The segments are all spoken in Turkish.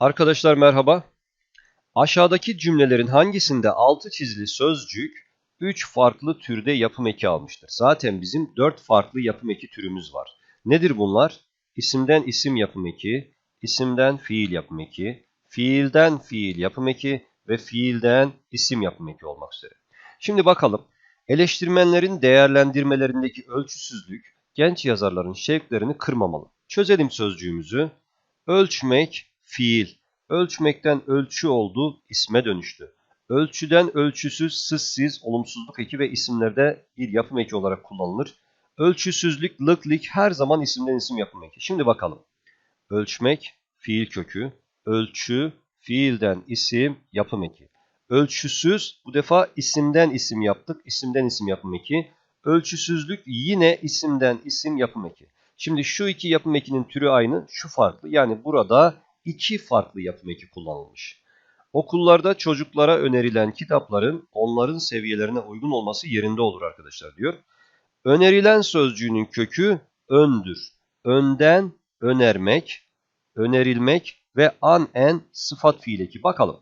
Arkadaşlar merhaba. Aşağıdaki cümlelerin hangisinde altı çizili sözcük 3 farklı türde yapım eki almıştır? Zaten bizim 4 farklı yapım eki türümüz var. Nedir bunlar? İsimden isim yapım eki, isimden fiil yapım eki, fiilden fiil yapım eki ve fiilden isim yapım eki olmak üzere. Şimdi bakalım. Eleştirmenlerin değerlendirmelerindeki ölçüsüzlük genç yazarların şevklerini kırmamalı. Çözelim sözcüğümüzü. Ölçmek, fiil. Ölçmekten ölçü oldu, isme dönüştü. Ölçüden ölçüsüz, sızsiz, olumsuzluk eki ve isimlerde bir yapım eki olarak kullanılır. Ölçüsüzlük, lık, lik her zaman isimden isim yapım eki. Şimdi bakalım. Ölçmek, fiil kökü. Ölçü, fiilden isim, yapım eki. Ölçüsüz, bu defa isimden isim yaptık, isimden isim yapım eki. Ölçüsüzlük yine isimden isim yapım eki. Şimdi şu iki yapım ekinin türü aynı, şu farklı. Yani burada iki farklı yapım eki kullanılmış. Okullarda çocuklara önerilen kitapların onların seviyelerine uygun olması yerinde olur arkadaşlar diyor. Önerilen sözcüğünün kökü öndür. Önden önermek, önerilmek ve an en sıfat fiil eki. Bakalım.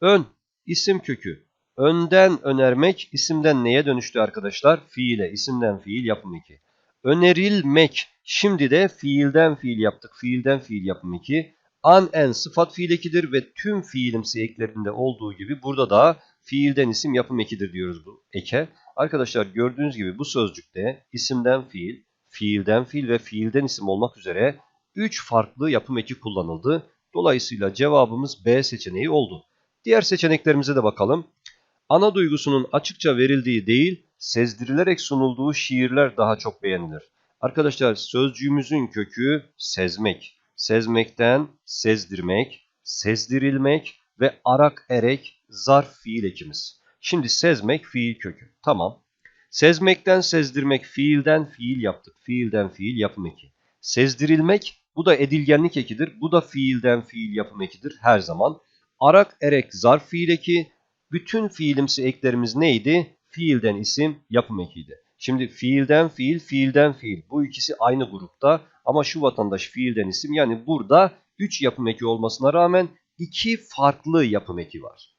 Ön isim kökü. Önden önermek isimden neye dönüştü arkadaşlar? Fiile, isimden fiil yapım eki. Önerilmek. Şimdi de fiilden fiil yaptık. Fiilden fiil yapım eki. An en sıfat fiil ekidir ve tüm fiilimsi eklerinde olduğu gibi burada da fiilden isim yapım ekidir diyoruz bu eke. Arkadaşlar gördüğünüz gibi bu sözcükte isimden fiil, fiilden fiil ve fiilden isim olmak üzere 3 farklı yapım eki kullanıldı. Dolayısıyla cevabımız B seçeneği oldu. Diğer seçeneklerimize de bakalım. Ana duygusunun açıkça verildiği değil, sezdirilerek sunulduğu şiirler daha çok beğenilir. Arkadaşlar sözcüğümüzün kökü sezmek. Sezmekten sezdirmek, sezdirilmek ve arak erek zarf fiil ekimiz. Şimdi sezmek fiil kökü. Tamam. Sezmekten sezdirmek fiilden fiil yaptık. Fiilden fiil yapım eki. Sezdirilmek bu da edilgenlik ekidir. Bu da fiilden fiil yapım ekidir her zaman. Arak erek zarf fiil eki. Bütün fiilimsi eklerimiz neydi? Fiilden isim yapım ekiydi. Şimdi fiilden fiil, fiilden fiil. Bu ikisi aynı grupta ama şu vatandaş fiilden isim. Yani burada 3 yapım eki olmasına rağmen 2 farklı yapım eki var.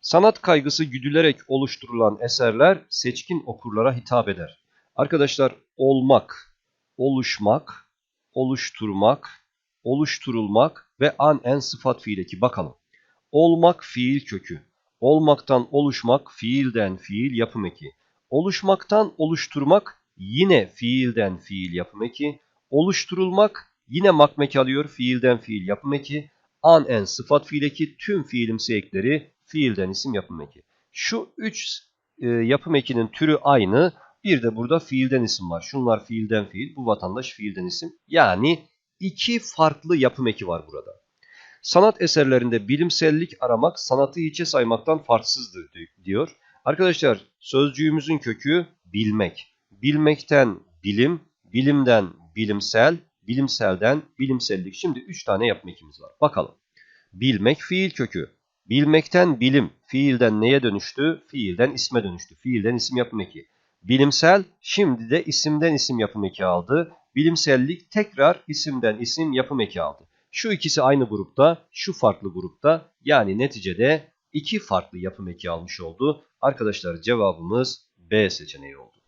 Sanat kaygısı güdülerek oluşturulan eserler seçkin okurlara hitap eder. Arkadaşlar olmak, oluşmak, oluşturmak, oluşturulmak ve an en sıfat fiil eki. Bakalım. Olmak fiil kökü. Olmaktan oluşmak fiilden fiil yapım eki. Oluşmaktan oluşturmak yine fiilden fiil yapım eki. Oluşturulmak yine makmek alıyor fiilden fiil yapım eki. An en sıfat fiil eki tüm fiilimsi ekleri fiilden isim yapım eki. Şu üç e, yapım ekinin türü aynı. Bir de burada fiilden isim var. Şunlar fiilden fiil, bu vatandaş fiilden isim. Yani iki farklı yapım eki var burada. Sanat eserlerinde bilimsellik aramak sanatı hiçe saymaktan farksızdır diyor. Arkadaşlar sözcüğümüzün kökü bilmek. Bilmekten bilim, bilimden bilimsel, bilimselden bilimsellik. Şimdi 3 tane yapma var. Bakalım. Bilmek fiil kökü. Bilmekten bilim, fiilden neye dönüştü? Fiilden isme dönüştü. Fiilden isim yapım eki. Bilimsel, şimdi de isimden isim yapım eki aldı. Bilimsellik tekrar isimden isim yapım eki aldı. Şu ikisi aynı grupta, şu farklı grupta. Yani neticede iki farklı yapım eki almış oldu. Arkadaşlar cevabımız B seçeneği oldu.